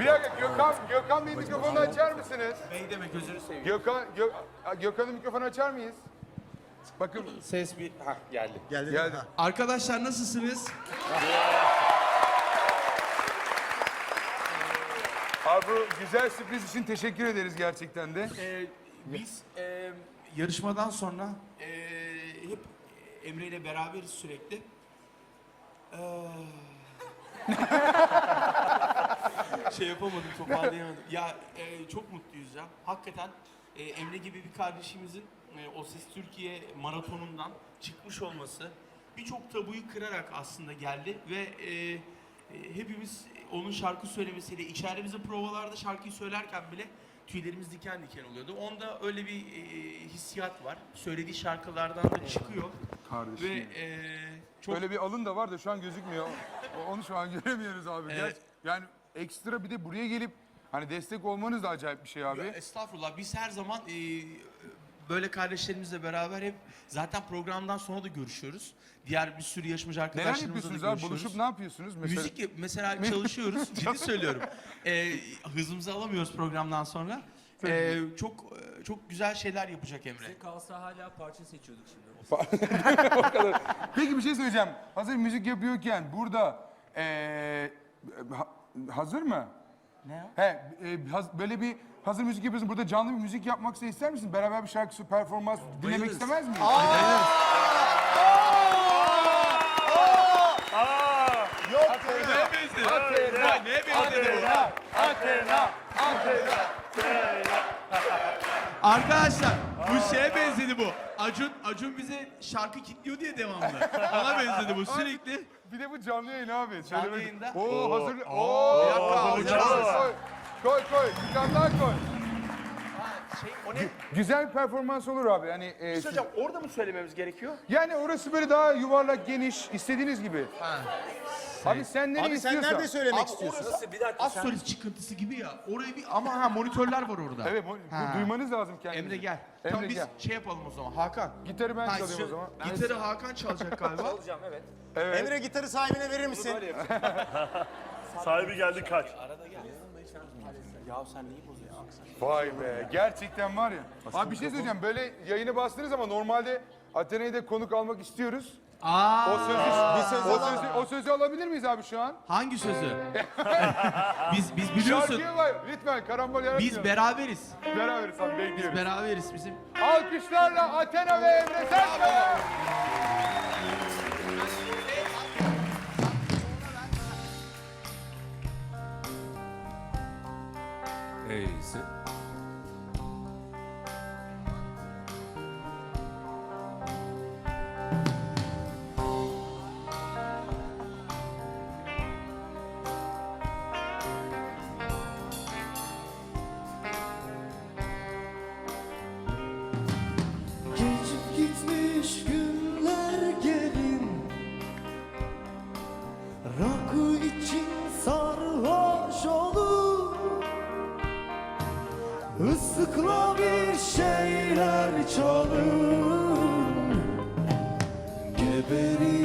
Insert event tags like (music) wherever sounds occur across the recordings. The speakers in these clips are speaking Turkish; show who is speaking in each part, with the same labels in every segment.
Speaker 1: Bir dakika Gökhan, Gökhan Bey mikrofonu açar mısınız?
Speaker 2: Bey demek gözünü seveyim.
Speaker 1: Gökhan, Gö Gökhan'ın mikrofonu açar mıyız? Bakın
Speaker 2: Ses bir... Hah geldi.
Speaker 3: Geldi.
Speaker 1: geldi.
Speaker 3: Ha.
Speaker 4: Arkadaşlar nasılsınız?
Speaker 1: Abi bu güzel sürpriz için teşekkür ederiz gerçekten de.
Speaker 2: Ee, biz e, yarışmadan sonra e, hep Emre ile beraberiz sürekli. Ee, (laughs) şey yapamadım, toparlayamadım. Ya e, çok mutluyuz ya. Hakikaten e, Emre gibi bir kardeşimizin e, O Ses Türkiye maratonundan çıkmış olması birçok tabuyu kırarak aslında geldi ve e, e, hepimiz onun şarkı söylemesiyle içeride bizim provalarda şarkıyı söylerken bile tüylerimiz diken diken oluyordu. Onda öyle bir e, hissiyat var. Söylediği şarkılardan da çıkıyor
Speaker 1: Kardeşim.
Speaker 2: ve e, çok
Speaker 1: Böyle bir alın da var da şu an gözükmüyor. Onu şu an göremiyoruz abi.
Speaker 2: Evet.
Speaker 1: Yani ekstra bir de buraya gelip hani destek olmanız da acayip bir şey abi.
Speaker 2: Ya estağfurullah biz her zaman e, böyle kardeşlerimizle beraber hep zaten programdan sonra da görüşüyoruz. Diğer bir sürü yarışmacı
Speaker 1: Neler
Speaker 2: arkadaşlarımızla da
Speaker 1: yapıyorsunuz
Speaker 2: görüşüyoruz.
Speaker 1: abi? Buluşup ne yapıyorsunuz? Mesela...
Speaker 2: Müzik yap- mesela (laughs) çalışıyoruz. (laughs) ciddi söylüyorum. E, hızımızı alamıyoruz programdan sonra. E, çok çok güzel şeyler yapacak Emre.
Speaker 5: Kalsa hala parça seçiyorduk şimdi. (laughs)
Speaker 1: Peki bir şey söyleyeceğim. Hazır müzik yapıyorken burada eee, ha- hazır mı?
Speaker 2: Ne o?
Speaker 1: He, e, haz- böyle bir hazır müzik yapıyorsun. Burada canlı bir müzik yapmaksa ister misin? Beraber bir şarkı, performans dinlemek istemez miyiz?
Speaker 2: Benzedi? Ya. Neye benzedi Arkadaşlar bu şeye benzedi bu. Acun Acun bize şarkı kitliyor diye devamlı. Ona benzedi bu sürekli.
Speaker 1: Bir de bu canlı yayın abi.
Speaker 2: Canlı yayında.
Speaker 1: Oo, hazır. Oo,
Speaker 2: Bir dakika, hocam.
Speaker 1: Koy, koy, koy. Bir tane daha koy.
Speaker 2: Şey o ne?
Speaker 1: Güzel bir performans olur abi. Yani e,
Speaker 2: Hocam orada mı söylememiz gerekiyor?
Speaker 1: yani orası böyle daha yuvarlak, geniş, istediğiniz gibi. Abi sen nereye
Speaker 3: Abi sen
Speaker 1: istiyorsan.
Speaker 3: nerede söylemek istiyorsun?
Speaker 2: Az solist çıkıntısı gibi ya. Oraya bir ama ha monitörler var orada.
Speaker 1: Evet, bu, bu
Speaker 2: Ha.
Speaker 1: duymanız lazım kendinizi.
Speaker 2: Emre gel.
Speaker 1: Emre
Speaker 2: tamam biz
Speaker 1: gel.
Speaker 2: şey yapalım o zaman. Hakan.
Speaker 1: Gitarı ben
Speaker 2: Ha,
Speaker 1: çalıyorum o
Speaker 2: şu-
Speaker 1: zaman.
Speaker 2: Gitarı Hakan çalacak galiba. (laughs)
Speaker 1: Evet.
Speaker 3: Emre gitarı sahibine verir misin? (laughs)
Speaker 6: Sahibi geldi kaç.
Speaker 2: ya sen neyi bozuyorsun?
Speaker 1: Vay be gerçekten var ya. Abi bir şey söyleyeceğim böyle yayını bastınız ama normalde Atina'yı da konuk almak istiyoruz.
Speaker 2: Aa,
Speaker 1: O sözü, o sözü, o sözü alabilir miyiz abi şu an?
Speaker 2: hangi sözü? (laughs) biz biz biliyorsun.
Speaker 1: Şarkıya var. Lütfen karambol yaratmayalım.
Speaker 2: Biz beraberiz.
Speaker 1: beraberiz abi bekliyoruz.
Speaker 2: Beraberiz bizim.
Speaker 1: Alkışlarla Athena ve Emre Sertmen.
Speaker 5: Eysi.
Speaker 7: Rakı için sarhoş olur. Islıkla bir şeyler çalın. Geberiyorum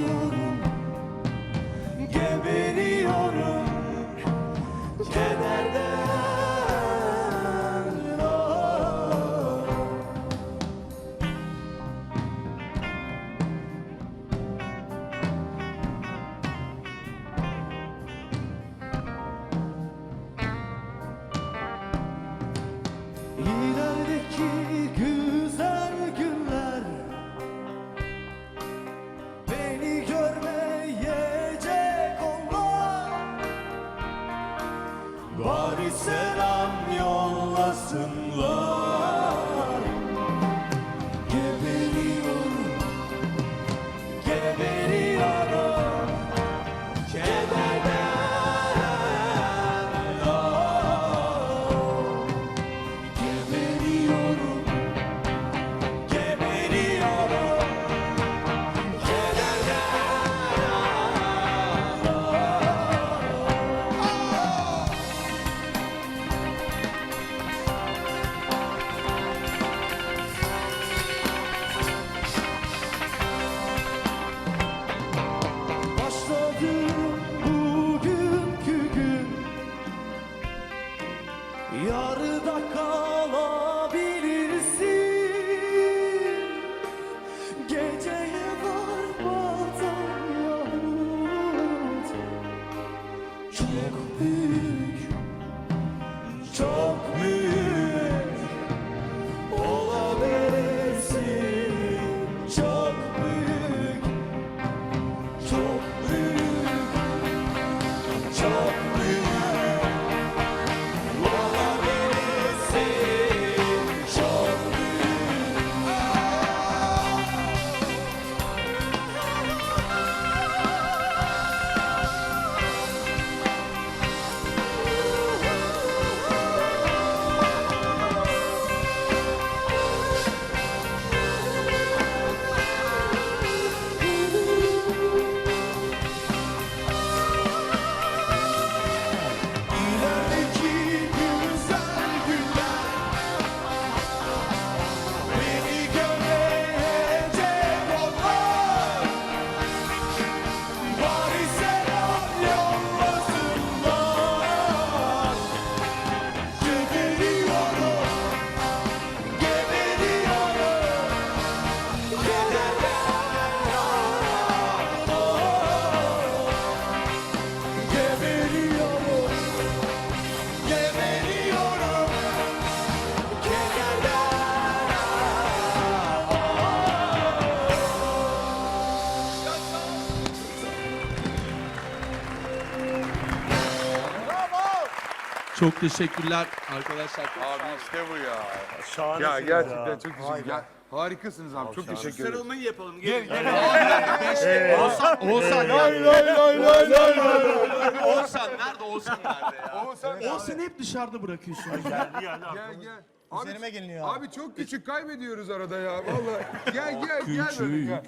Speaker 7: Çok
Speaker 2: teşekkürler arkadaşlar.
Speaker 1: Abi işte bu ya.
Speaker 6: Şahane.
Speaker 1: Ya gerçekten çok teşekkür ya, Harikasınız abi. Çok teşekkür ederim.
Speaker 2: Sarılmayı yapalım. Gelin.
Speaker 6: Oğuzhan.
Speaker 2: Oğuzhan
Speaker 1: Lay lay lay lay lay lay.
Speaker 2: Oğuzhan nerede? Oğuzhan nerede ya?
Speaker 1: Oğuzhan
Speaker 2: Oğuzhan'ı hep dışarıda bırakıyorsun.
Speaker 6: Geldi geldi
Speaker 1: Gel gel. Abi,
Speaker 3: Üzerime geliniyor abi.
Speaker 1: Çok küçük kaybediyoruz arada ya vallahi. Gel gel gel gel.